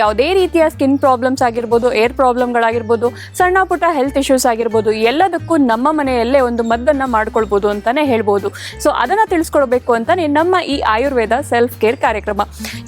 ಯಾವುದೇ ರೀತಿಯ skin problems ಆಗಿರ್ಬೋದು ಏರ್ ಪ್ರಾಬ್ಲಮ್ಗಳಾಗಿರ್ಬೋದು ಸಣ್ಣ ಪುಟ್ಟ ಹೆಲ್ತ್ ಇಶ್ಯೂಸ್ ಆಗಿರ್ಬೋದು, ಎಲ್ಲದಕ್ಕೂ ನಮ್ಮ ಮನೆಯಲ್ಲೇ ಒಂದು ಮದ್ದನ್ನು ಮಾಡ್ಕೊಳ್ಬೋದು ಅಂತಾನೆ ಹೇಳ್ಬೋದು. ಸೊ ಅದನ್ನು ತಿಳಿಸ್ಕೊಡ್ಬೇಕು ಅಂತಲೇ ನಮ್ಮ ಈ ಆಯುರ್ವೇದ ಸೆಲ್ಫ್ ಕೇರ್ ಕಾರ್ಯಕ್ರಮ.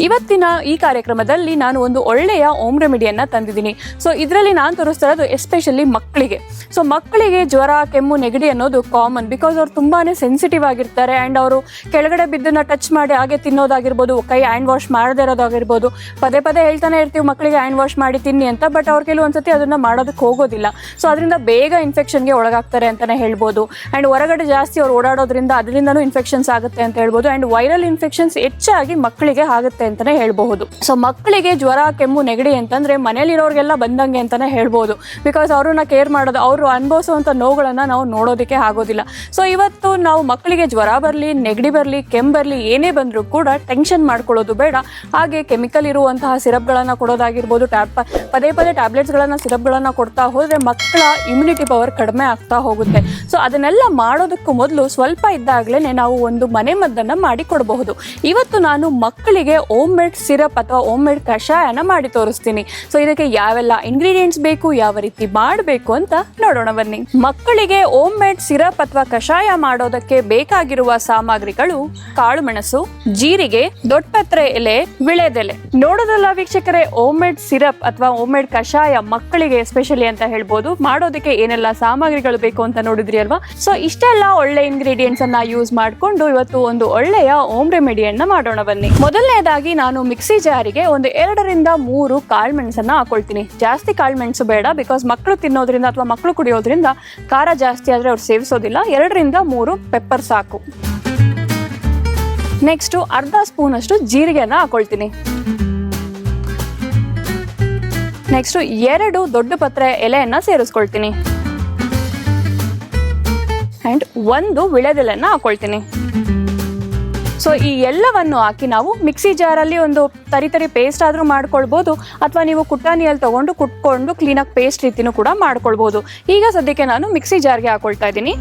ಇವತ್ತಿನ ಈ ಕಾರ್ಯಕ್ರಮದಲ್ಲಿ ನಾನು ಒಂದು ಒಳ್ಳೆಯ ಓಮ್ ರೆಮಿಡಿಯನ್ನು ತಂದಿದ್ದೀನಿ. ಸೊ ಇದರಲ್ಲಿ ನಾನು ತೋರಿಸ್ತಾ ಇರೋದು ಎಸ್ಪೆಷಲಿ ಮಕ್ಕಳಿಗೆ. ಸೊ ಮಕ್ಕಳಿಗೆ ಜ್ವರ, ಕೆಮ್ಮು, ನೆಗಡಿ ಅನ್ನೋದು ಕಾಮನ್ ಬಿಕಾಸ್ ಅವ್ರು ತುಂಬಾ ಸೆನ್ಸಿಟಿವ್ ಆಗಿರ್ತಾರೆ ಆ್ಯಂಡ್ ಅವರು ಕೆಳಗಡೆ ಬಿದ್ದನ್ನು ಟಚ್ ಮಾಡಿ, ಹಾಗೆ ತಿನ್ನೋದಾಗಿರ್ಬೋದು, ಕೈ ಹ್ಯಾಂಡ್ ವಾಶ್ ಮಾಡದೇ ಇರೋದಾಗಿರ್ಬೋದು, ಪದೇ ಪದೇ ಹೇಳ್ತಾನೆ ಇರ್ತೀವಿ ಮಕ್ಕಳಿಗೆ ಹ್ಯಾಂಡ್ ವಾಶ್ ಮಾಡಿ ತಿನ್ನಿ ಅಂತ ಬಟ್ ಅವ್ರು ಕೆಲವೊಂದ್ಸತಿ ಅದನ್ನ ಮಾಡೋದಕ್ಕೆ ಹೋಗೋದಿಲ್ಲ. ಸೊ ಅದರಿಂದ ಬೇಗ ಇನ್ಫೆಕ್ಷನ್ಗೆ ಒಳಗಾಗ್ತಾರೆ ಅಂತಾನೆ ಹೇಳ್ಬೋದು. ಆ್ಯಂಡ್ ಹೊರಗಡೆ ಜಾಸ್ತಿ ಅವ್ರು ಓಡಾಡೋದ್ರಿಂದ ಅದರಿಂದನೂ ಇನ್ಫೆಕ್ಷನ್ಸ್ ಆಗುತ್ತೆ ಅಂತ ಹೇಳ್ಬೋದು. ಆ್ಯಂಡ್ ವೈರಲ್ ಇನ್ಫೆಕ್ಷನ್ಸ್ ಹೆಚ್ಚಾಗಿ ಮಕ್ಕಳಿಗೆ ಆಗುತ್ತೆ ಅಂತಾನೆ ಹೇಳ್ಬಹುದು. ಸೊ ಮಕ್ಕಳಿಗೆ ಜ್ವರ, ಕೆಮ್ಮು, ನೆಗಡಿ ಅಂತಂದ್ರೆ ಮನೇಲಿರೋರಿಗೆಲ್ಲ ಬಂದಂಗೆ ಅಂತಾನೆ ಹೇಳ್ಬೋದು. ಬಿಕಾಸ್ ಅವ್ರನ್ನ ಕೇರ್ ಮಾಡೋದು, ಅವರು ಅನುಭವಿಸುವಂಥ ನೋವುಗಳನ್ನ ನಾವು ನೋಡೋದಕ್ಕೆ ಆಗೋದಿಲ್ಲ. ಸೊ ಇವತ್ತು ನಾವು ಮಕ್ಕಳಿಗೆ ಜ್ವರ ಬರಲಿ, ನೆಗಡಿ ಬರಲಿ, ಕೆಮ್ಮು ಬರಲಿ ಏನೇ ಬಂದರೂ ಕೂಡ ಟೆನ್ಷನ್ ಮಾಡ್ಕೊಳ್ಳೋದು ಬೇಡ. ಹಾಗೆ ಕೆಮಿಕಲ್ ಇರುವಂತಹ ಸಿರಪ್ಗಳನ್ನು ಕೊಡೋದಾಗಿರ್ಬೋದು, ಟ್ಯಾಬ್ ಪದೇ ಪದೇ ಟ್ಯಾಬ್ಲೆಟ್ಸ್ಗಳನ್ನು ಸಿರಪ್ಗಳನ್ನು ಕೊಡ್ತಾ ಹೋದರೆ ಮಕ್ಕಳ ಇಮ್ಯುನಿಟಿ ಪವರ್ ಕಡಿಮೆ ಆಗ್ತಾ ಹೋಗುತ್ತೆ. ಸೊ ಅದನ್ನೆಲ್ಲ ಮಾಡೋದಕ್ಕೂ ಮೊದಲು ಸ್ವಲ್ಪ ಇದ್ದಾಗಲೇ ನಾವು ಒಂದು ಮನೆ ಮದ್ದನ್ನು ಮಾಡಿ ಕೊಡಬಹುದು ಇವತ್ತು ನಾನು ಮಕ್ಕಳಿಗೆ ಓಮ್ ಮೇಡ್ ಸಿರಪ್ ಅಥವಾ ಓಮ್ ಮೇಡ್ ಕಷಾಯನ ಮಾಡಿ ತೋರಿಸ್ತೀನಿ. ಸೊ ಇದಕ್ಕೆ ಯಾವೆಲ್ಲ ಇಂಗ್ರೀಡಿಯೆಂಟ್ಸ್ ಬೇಕು, ಯಾವ ರೀತಿ ಮಾಡಬೇಕು ಅಂತ ನೋಡೋಣ ಬನ್ನಿ. ಮಕ್ಕಳಿಗೆ ಓಮ್ ಮೇಡ್ ಸಿರಪ್ ಅಥವಾ ಕಷಾಯ ಮಾಡೋದಕ್ಕೆ ಬೇಕಾಗಿರುವ ಸಾಮಗ್ರಿಗಳು ಕಾಳುಮೆಣಸು, ಜೀರಿಗೆ, ದೊಡ್ಡಪತ್ರೆ ಎಲೆ, ವಿಳೆದೆಲೆ. ನೋಡೋದಲ್ಲ ವೀಕ್ಷಕರೇ ಓಮ್ ಮೇಡ್ ಸಿರಪ್ ಅಥವಾ ಓಮ್ ಮೇಡ್ ಕಷಾಯ ಮಕ್ಕಳಿಗೆ ಎಸ್ಪೆಷಲಿ ಅಂತ ಹೇಳ್ಬೋದು. ಮಾಡೋದಕ್ಕೆ ಏನೆಲ್ಲ ಸಾಮಗ್ರಿಗಳು ಬೇಕು ಅಂತ ನೋಡಿದ್ರಿ ಅಲ್ವಾ? ಸೊ ಇಷ್ಟೆಲ್ಲ ಒಳ್ಳೆ ಇಂಗ್ರೀಡಿಯೆಂಟ್ಸ್ ಅನ್ನ ಯೂಸ್ ಮಾಡಿಕೊಂಡು ಇವತ್ತು ಒಂದು ಒಳ್ಳೆಯ ಓಮ್ ರೆಮಿಡಿಯನ್ನ ಮಾಡೋಣ ಬನ್ನಿ. ಮೊದಲನೇದಾಗಿ ನಾನು ಮಿಕ್ಸಿ ಜಾರಿಗೆ ಒಂದು ಎರಡರಿಂದ ಮೂರು ಕಾಳುಮೆಣಸನ್ನ ಹಾಕೊಳ್ತೀನಿ. ಜಾಸ್ತಿ ಕಾಳುಮೆಣಸು ಬೇಡ ಬಿಕಾಸ್ ಮಕ್ಕಳು ತಿನ್ನೋದ್ರಿಂದ ಅಥವಾ ಮಕ್ಕಳು ಕುಡಿಯೋದ್ರಿಂದ ಖಾರ ಜಾಸ್ತಿ ಆದ್ರೆ ಅವ್ರು ಸೇವಿಸೋದಿಲ್ಲ. ಎರಡರಿಂದ ಮೂರು ಪೆಪ್ಪರ್ ಸಾಕು. ನೆಕ್ಸ್ಟು ಅರ್ಧ ಸ್ಪೂನ್ ಅಷ್ಟು ಜೀರಿಗೆನ ಹಾಕೊಳ್ತೀನಿ. ನೆಕ್ಸ್ಟು ಎರಡು ದೊಡ್ಡ ಪತ್ರೆ ಎಲೆಯನ್ನ ಸೇರಿಸ್ಕೊಳ್ತೀನಿ. ಆ್ಯಂಡ್ ಒಂದು ವಿಳೆದೆಲೆನ ಹಾಕೊಳ್ತೀನಿ. ಸೊ ಈ ಎಲ್ಲವನ್ನು ಹಾಕಿ ನಾವು ಮಿಕ್ಸಿ ಜಾರಲ್ಲಿ ಒಂದು ತರಿ ತರಿ ಪೇಸ್ಟ್ ಆದರೂ ಮಾಡ್ಕೊಳ್ಬೋದು, ಅಥವಾ ನೀವು ಕುಟ್ಟಾನಿಯಲ್ಲಿ ತಗೊಂಡು ಕುಟ್ಕೊಂಡು ಕ್ಲೀನಾಗಿ ಪೇಸ್ಟ್ ರೀತಿನೂ ಕೂಡ ಮಾಡ್ಕೊಳ್ಬೋದು. ಈಗ ಸದ್ಯಕ್ಕೆ ನಾನು ಮಿಕ್ಸಿ ಜಾರ್ಗೆ ಹಾಕೊಳ್ತಾ ಇದ್ದೀನಿ.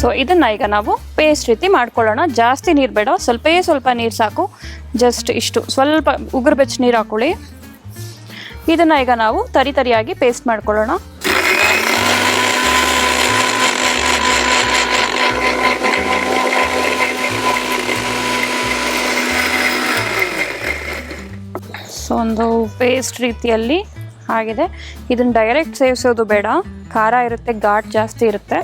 ಸೊ ಇದನ್ನ ಈಗ ನಾವು ಪೇಸ್ಟ್ ರೀತಿ ಮಾಡ್ಕೊಳ್ಳೋಣ. ಜಾಸ್ತಿ ನೀರು ಬೇಡ, ಸ್ವಲ್ಪೇ ಸ್ವಲ್ಪ ನೀರು ಸಾಕು. ಜಸ್ಟ್ ಇಷ್ಟು. ಸ್ವಲ್ಪ ಉಗುರು ಬೆಚ್ಚ ನೀರು ಹಾಕೊಳ್ಳಿ. ಇದನ್ನು ಈಗ ನಾವು ತರಿ ತರಿಯಾಗಿ ಪೇಸ್ಟ್ ಮಾಡ್ಕೊಳ್ಳೋಣ. ಸೊ ಒಂದು ಪೇಸ್ಟ್ ರೀತಿಯಲ್ಲಿ ಆಗಿದೆ. ಇದನ್ನು ಡೈರೆಕ್ಟ್ ಸೇವಿಸೋದು ಬೇಡ. ಖಾರ ಇರುತ್ತೆ, ಘಾಟ್ ಜಾಸ್ತಿ ಇರುತ್ತೆ.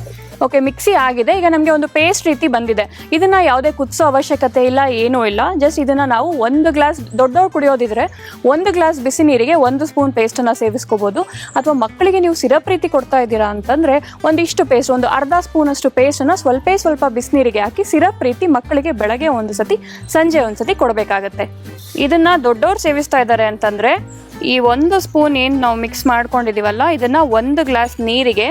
ಓಕೆ ಮಿಕ್ಸಿ ಆಗಿದೆ. ಈಗ ನಮಗೆ ಒಂದು ಪೇಸ್ಟ್ ರೀತಿ ಬಂದಿದೆ. ಇದನ್ನ ಯಾವುದೇ ಕುದಿಸೋ ಅವಶ್ಯಕತೆ ಇಲ್ಲ, ಏನೂ ಇಲ್ಲ. ಜಸ್ಟ್ ಇದನ್ನ ನಾವು ಒಂದು ಗ್ಲಾಸ್ ದೊಡ್ಡವ್ರು ಕುಡಿಯೋದಿದ್ರೆ ಒಂದು ಗ್ಲಾಸ್ ಬಿಸಿ ನೀರಿಗೆ ಒಂದು ಸ್ಪೂನ್ ಪೇಸ್ಟನ್ನು ಸೇವಿಸ್ಕೋಬೋದು. ಅಥವಾ ಮಕ್ಕಳಿಗೆ ನೀವು ಸಿರಪ್ ರೀತಿ ಕೊಡ್ತಾ ಇದ್ದೀರಾ ಅಂತಂದರೆ ಒಂದಿಷ್ಟು ಪೇಸ್ಟ್ ಒಂದು ಅರ್ಧ ಸ್ಪೂನಷ್ಟು ಪೇಸ್ಟನ್ನು ಸ್ವಲ್ಪ ಸ್ವಲ್ಪ ಬಿಸಿನೀರಿಗೆ ಹಾಕಿ ಸಿರಪ್ ರೀತಿ ಮಕ್ಕಳಿಗೆ ಬೆಳಗ್ಗೆ ಒಂದು ಸತಿ, ಸಂಜೆ ಒಂದು ಸತಿ ಕೊಡಬೇಕಾಗತ್ತೆ. ಇದನ್ನ ದೊಡ್ಡವ್ರು ಸೇವಿಸ್ತಾ ಇದ್ದಾರೆ ಅಂತಂದರೆ ಈ ಒಂದು ಸ್ಪೂನ್ ಏನು ನಾವು ಮಿಕ್ಸ್ ಮಾಡ್ಕೊಂಡಿದ್ದೀವಲ್ಲ ಇದನ್ನ ಒಂದು ಗ್ಲಾಸ್ ನೀರಿಗೆ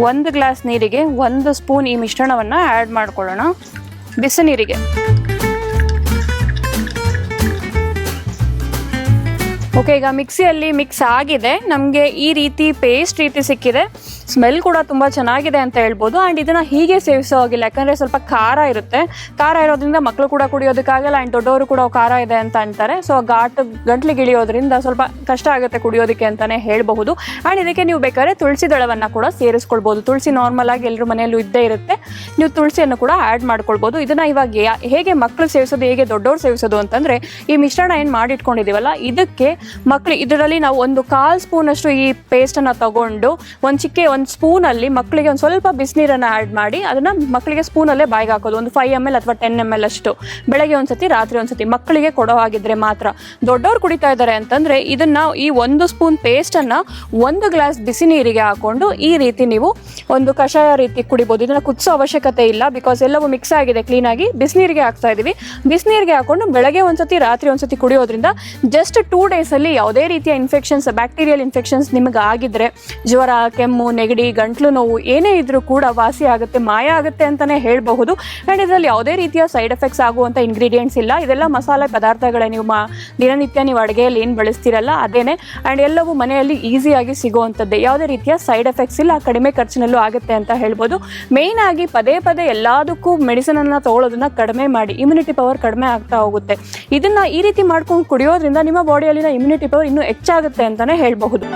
ಒಂದು ಗ್ಲಾಸ್ ನೀರಿಗೆ ಒಂದು ಸ್ಪೂನ್ ಈ ಮಿಶ್ರಣವನ್ನು ಆ್ಯಡ್ ಮಾಡ್ಕೊಳ್ಳೋಣ. ಬಿಸಿ ನೀರಿಗೆ. ಓಕೆ ಈಗ ಮಿಕ್ಸಿಯಲ್ಲಿ ಮಿಕ್ಸ್ ಆಗಿದೆ. ನಮಗೆ ಈ ರೀತಿ ಪೇಸ್ಟ್ ರೀತಿ ಸಿಕ್ಕಿದೆ. ಸ್ಮೆಲ್ ಕೂಡ ತುಂಬ ಚೆನ್ನಾಗಿದೆ ಅಂತ ಹೇಳ್ಬೋದು. ಆ್ಯಂಡ್ ಇದನ್ನು ಹೀಗೆ ಸೇವಿಸೋ ಹೋಗಿಲ್ಲ. ಯಾಕಂದರೆ ಸ್ವಲ್ಪ ಖಾರ ಇರುತ್ತೆ. ಖಾರ ಇರೋದ್ರಿಂದ ಮಕ್ಕಳು ಕೂಡ ಕುಡಿಯೋದಕ್ಕಾಗಲ್ಲ ಆ್ಯಂಡ್ ದೊಡ್ಡವರು ಕೂಡ ಖಾರ ಇದೆ ಅಂತ ಅಂತಾರೆ. ಸೊ ಘಾಟ್ ಗಂಟ್ಲಿಗೆ ಇಳಿಯೋದ್ರಿಂದ ಸ್ವಲ್ಪ ಕಷ್ಟ ಆಗುತ್ತೆ ಕುಡಿಯೋದಕ್ಕೆ ಅಂತಲೇ ಹೇಳಬಹುದು. ಆ್ಯಂಡ್ ಇದಕ್ಕೆ ನೀವು ಬೇಕಾದ್ರೆ ತುಳಸಿ ದಳವನ್ನು ಕೂಡ ಸೇರಿಸ್ಕೊಳ್ಬೋದು ತುಳಸಿ ನಾರ್ಮಲ್ ಆಗಿ ಎಲ್ಲರ ಮನೆಯಲ್ಲೂ ಇದ್ದೇ ಇರುತ್ತೆ. ನೀವು ತುಳಸಿಯನ್ನು ಕೂಡ ಆ್ಯಡ್ ಮಾಡ್ಕೊಳ್ಬೋದು ಇದನ್ನು ಇವಾಗ ಹೇಗೆ ಮಕ್ಕಳು ಸೇವಿಸೋದು, ಹೇಗೆ ದೊಡ್ಡವರು ಸೇವಿಸೋದು ಅಂತಂದರೆ ಈ ಮಿಶ್ರಣ ಏನು ಮಾಡಿಟ್ಕೊಂಡಿದ್ದೀವಲ್ಲ, ಇದಕ್ಕೆ ಮಕ್ಕಳು ಇದರಲ್ಲಿ ನಾವು ಒಂದು ಕಾಲು ಸ್ಪೂನಷ್ಟು ಈ ಪೇಸ್ಟನ್ನು ತಗೊಂಡು ಒಂದು ಚಿಕ್ಕ ಒಂದು ಸ್ಪೂನಲ್ಲಿ ಮಕ್ಕಳಿಗೆ ಒಂದು ಸ್ವಲ್ಪ ಬಿಸಿನೀರನ್ನು ಆ್ಯಡ್ ಮಾಡಿ ಅದನ್ನು ಮಕ್ಕಳಿಗೆ ಸ್ಪೂನಲ್ಲೇ ಬಾಯಿಗೆ ಹಾಕೋದು. ಒಂದು ಫೈವ್ ಎಂ ಎಲ್ ಅಥವಾ ಟೆನ್ ಎಂ ಎಲ್ ಅಷ್ಟು. ಬೆಳಗ್ಗೆ ಒಂದ್ಸತಿ, ರಾತ್ರಿ ಒಂದ್ಸತಿ ಮಕ್ಕಳಿಗೆ ಕೊಡೋ ಆಗಿದ್ರೆ ಮಾತ್ರ. ದೊಡ್ಡವ್ರು ಕುಡಿತಾ ಇದ್ದಾರೆ ಅಂತಂದರೆ ಇದನ್ನು ಈ ಒಂದು ಸ್ಪೂನ್ ಪೇಸ್ಟನ್ನು ಒಂದು ಗ್ಲಾಸ್ ಬಿಸಿ ನೀರಿಗೆ ಹಾಕೊಂಡು ಈ ರೀತಿ ನೀವು ಒಂದು ಕಷಾಯ ರೀತಿ ಕುಡಿಬೋದು. ಇದನ್ನು ಕುದಿಸೋ ಅವಶ್ಯಕತೆ ಇಲ್ಲ ಬಿಕಾಸ್ ಎಲ್ಲವೂ ಮಿಕ್ಸ್ ಆಗಿದೆ ಕ್ಲೀನಾಗಿ ಬಿಸಿನೀರಿಗೆ ಹಾಕ್ತಾ ಇದೀವಿ. ಬಿಸಿನೀರಿಗೆ ಹಾಕೊಂಡು ಬೆಳಗ್ಗೆ ಒಂದ್ಸತಿ, ರಾತ್ರಿ ಒಂದ್ಸತಿ ಕುಡಿಯೋದ್ರಿಂದ ಜಸ್ಟ್ ಟೂ ಡೇಸಲ್ಲಿ ಯಾವುದೇ ರೀತಿಯ ಇನ್ಫೆಕ್ಷನ್ಸ್ ಬ್ಯಾಕ್ಟೀರಿಯಲ್ ಇನ್ಫೆಕ್ಷನ್ಸ್ ನಿಮ್ಗೆ ಆಗಿದ್ರೆ ಜ್ವರ, ಕೆಮ್ಮು, ನೆಗಡಿ, ಗಂಟ್ಲು ನೋವು ಏನೇ ಇದ್ರೂ ಕೂಡ ವಾಸಿ ಆಗುತ್ತೆ, ಮಾಯ ಆಗುತ್ತೆ ಅಂತಾನೆ ಹೇಳಬಹುದು. ಆ್ಯಂಡ್ ಇದರಲ್ಲಿ ಯಾವುದೇ ರೀತಿಯ ಸೈಡ್ ಎಫೆಕ್ಟ್ಸ್ ಆಗುವಂಥ ಇಂಗ್ರೀಡಿಯೆಂಟ್ಸ್ ಇಲ್ಲ. ಇದೆಲ್ಲ ಮಸಾಲೆ ಪದಾರ್ಥಗಳೇ ನೀವು ಮಾ, ದಿನನಿತ್ಯ ನೀವು ಅಡುಗೆಯಲ್ಲಿ ಏನು ಬಳಸ್ತೀರಲ್ಲ ಅದೇನೆ. ಆ್ಯಂಡ್ ಎಲ್ಲವೂ ಮನೆಯಲ್ಲಿ ಈಸಿಯಾಗಿ ಸಿಗುವಂಥದ್ದೇ. ಯಾವುದೇ ರೀತಿಯ ಸೈಡ್ ಎಫೆಕ್ಟ್ಸ್ ಇಲ್ಲ. ಕಡಿಮೆ ಖರ್ಚಿನಲ್ಲೂ ಆಗುತ್ತೆ ಅಂತ ಹೇಳ್ಬೋದು. ಮೇಯ್ನ್ ಆಗಿ ಪದೇ ಪದೇ ಎಲ್ಲದಕ್ಕೂ ಮೆಡಿಸಿನ್ ಅನ್ನ ತಗೊಳ್ಳೋದನ್ನ ಕಡಿಮೆ ಮಾಡಿ ಇಮ್ಯುನಿಟಿ ಪವರ್ ಕಡಿಮೆ ಆಗ್ತಾ ಹೋಗುತ್ತೆ. ಇದನ್ನ ಈ ರೀತಿ ಮಾಡ್ಕೊಂಡು ಕುಡಿಯೋದ್ರಿಂದ ನಿಮ್ಮ ಬಾಡಿಯಲ್ಲಿನ ಇಮ್ಯುನಿಟಿ ಪವರ್ ಇನ್ನೂ ಹೆಚ್ಚಾಗುತ್ತೆ ಅಂತಾನೆ ಹೇಳಬಹುದು.